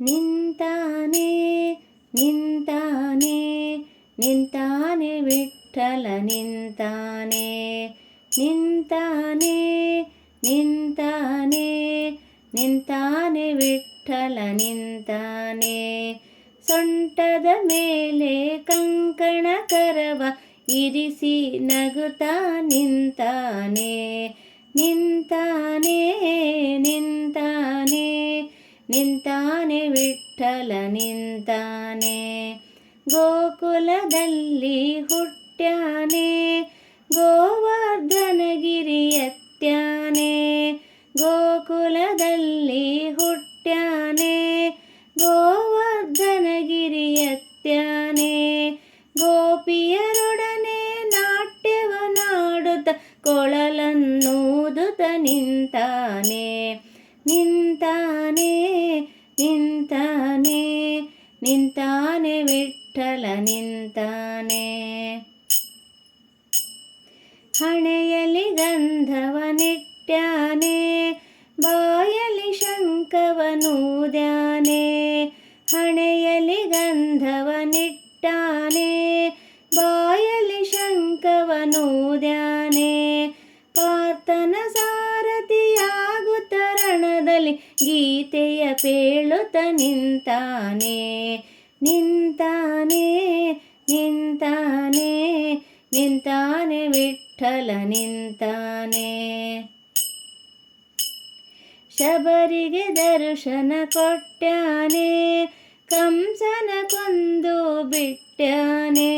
ನಿಂತಾನೆ ನಿಂತಾನೆ ನಿಂತಾನೆ ವಿಠಲ ನಿಂತಾನೆ ನಿಂತಾನೆ ನಿಂತಾನೆ ನಿಂತಾನೆ ವಿಠಲ ನಿಂತಾನೆ. ಸೊಂಟದ ಮೇಲೆ ಕಂಕಣ ಕರವ ಇರಿಸಿ ನಗುತ್ತಾ ನಿಂತಾನೆ ನಿಂತಾನೆ ನಿಂತಾನೆ. ನಿಂತಾನೆ ವಿಠಲ ನಿಂತಾನೆ. ಗೋಕುಲದಲ್ಲಿ ಹುಟ್ಟ್ಯಾನೆ. ಗೋವರ್ಧನಗಿರಿಯತ್ಯಾನೆ ಗೋಕುಲದಲ್ಲಿ ಹುಟ್ಟ್ಯಾನೆ. ಗೋವರ್ಧನಗಿರಿಯತ್ಯಾನೆ ಗೋಪಿಯರೊಡನೆ ನಾಟ್ಯವನಾಡುತ್ತ ಕೊಳಲನ್ನೂದುತ್ತ ನಿಂತಾನೆ. ನಿಂತಾನೆ ನಿಂತಾನೆ ವಿಠಲ ನಿಂತಾನೆ. ಹಣೆಯಲಿ ಗಂಧವನಿಟ್ಟ್ಯಾನೆ ಬಾಯಲಿ ಶಂಕವನೂದ್ಯಾನೆ ಗೀತೆಯ ಪೇಳುತ್ತ ನಿಂತಾನೆ ನಿಂತಾನೆ ನಿಂತಾನೆ ನಿಂತಾನೆ ವಿಠಲ ನಿಂತಾನೆ. ಶಬರಿಗೆ ದರ್ಶನ ಕೊಟ್ಟಾನೆ, ಕಂಸನ ಕೊಂದು ಬಿಟ್ಟಾನೆ.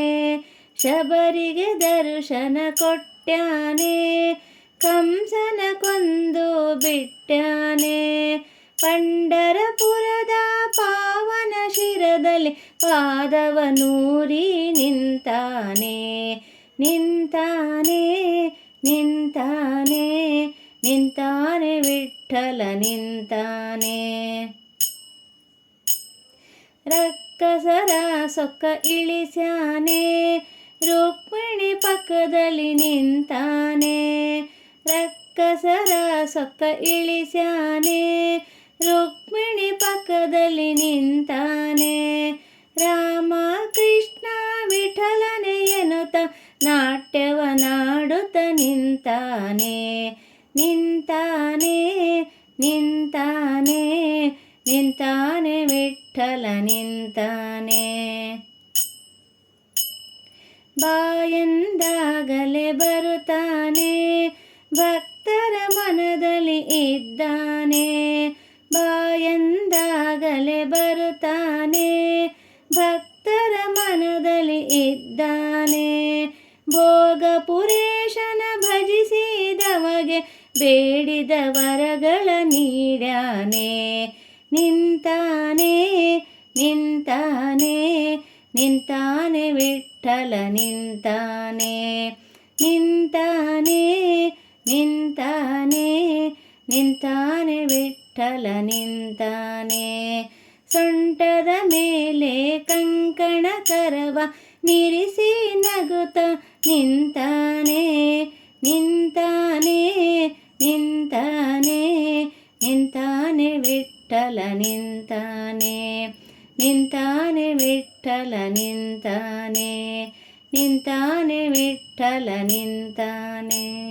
ಶಬರಿಗೆ ದರ್ಶನ ಕೊಟ್ಟಾನೆ, ಕಂಸನ ಕೊಂದು ಬಿಟ್ಟ್ಯಾನೆ ಪಂಡರಪುರದ ಪಾವನ ಶಿರದಲ್ಲಿ ಪಾದವನೂರಿ ನಿಂತಾನೆ ನಿಂತಾನೆ ನಿಂತಾನೆ ನಿಂತಾನೆ ವಿಠಲ ನಿಂತಾನೆ. ರಕ್ಕಸರ ಸೊಕ್ಕ ಇಳಿಸ್ಯಾನೆ, ರುಕ್ಮಿಣಿ ಪಕ್ಕದಲ್ಲಿ ನಿಂತಾನೆ. ರಕ್ಕಸರ ಸೊಕ್ಕ ಇಳಿಸ್ಯಾನೆ ಪಕ್ಕದಲ್ಲಿ ನಿಂತಾನೆ. ರಾಮ ಕೃಷ್ಣ ವಿಠಲನೆ ಎನ್ನುತ್ತ ನಾಟ್ಯವನಾಡುತ್ತ ನಿಂತಾನೆ. ನಿಂತಾನೆ ನಿಂತಾನೆ ನಿಂತಾನೆ ವಿಠಲ ನಿಂತಾನೆ. ಬಾಯಂದಾಗಲೇ ಬರುತ್ತಾನೆ. ಭಕ್ತರ ಮನದಲ್ಲಿ ಇದ್ದಾನೆ. ಬಾಯಂದಾಗಲೇ ಬರುತ್ತಾನೆ, ಭಕ್ತರ ಮನದಲ್ಲಿ ಇದ್ದಾನೆ. ಭೋಗಪುರೇಶನ ಭಜಿಸಿದವಗೆ ಬೇಡಿದ ವರಗಳ ನೀಡಾನೆ ನಿಂತಾನೆ ನಿಂತಾನೆ ನಿಂತಾನೆ ವಿಠಲ ನಿಂತಾನೆ. ನಿಂತಾನೆ ನಿಂತಾನೆ ನಿಂತಾನೆ ವಿಠಲ ನಿಂತಾನೆ ಸೊಂಟದ ಮೇಲೆ ಕಂಕಣ ಕರವ ನಿರಿಸಿ ನಗುತ ನಿಂತಾನೆ. ನಿಂತಾನೆ ನಿಂತಾನೆ ನಿಂತಾನೆ ವಿಠಲ ನಿಂತಾನೆ. ನಿಂತಾನೆ ವಿಠಲ ನಿಂತಾನೆ. ನಿಂತಾನೆ ವಿಠಲ ನಿಂತಾನೆ.